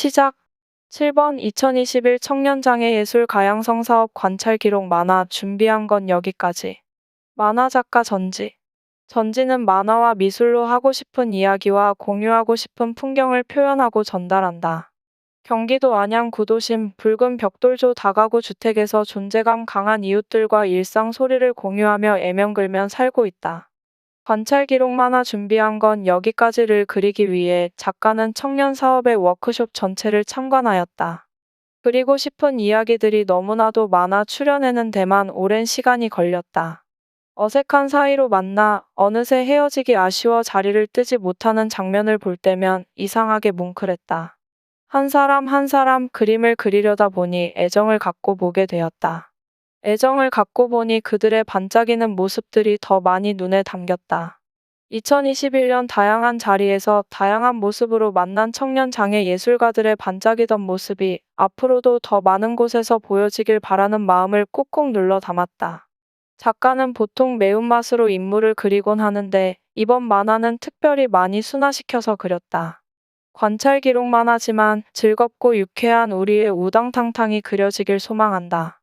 시작 7번 2021 청년장애 예술 가양성 사업 관찰 기록 만화 준비한 건 여기까지. 만화 작가 전지. 전지는 만화와 미술로 하고 싶은 이야기와 공유하고 싶은 풍경을 표현하고 전달한다. 경기도 안양 구도심 붉은 벽돌조 다가구 주택에서 존재감 강한 이웃들과 일상 소리를 공유하며 애명글면 살고 있다. 관찰 기록 만화 준비한 건 여기까지를 그리기 위해 작가는 청년 사업의 워크숍 전체를 참관하였다. 그리고 싶은 이야기들이 너무나도 많아 출연해는 데만 오랜 시간이 걸렸다. 어색한 사이로 만나 어느새 헤어지기 아쉬워 자리를 뜨지 못하는 장면을 볼 때면 이상하게 뭉클했다. 한 사람 한 사람 그림을 그리려다 보니 애정을 갖고 보게 되었다. 애정을 갖고 보니 그들의 반짝이는 모습들이 더 많이 눈에 담겼다. 2021년 다양한 자리에서 다양한 모습으로 만난 청년 장애 예술가들의 반짝이던 모습이 앞으로도 더 많은 곳에서 보여지길 바라는 마음을 꾹꾹 눌러 담았다. 작가는 보통 매운맛으로 인물을 그리곤 하는데 이번 만화는 특별히 많이 순화시켜서 그렸다. 관찰 기록만 하지만 즐겁고 유쾌한 우리의 우당탕탕이 그려지길 소망한다.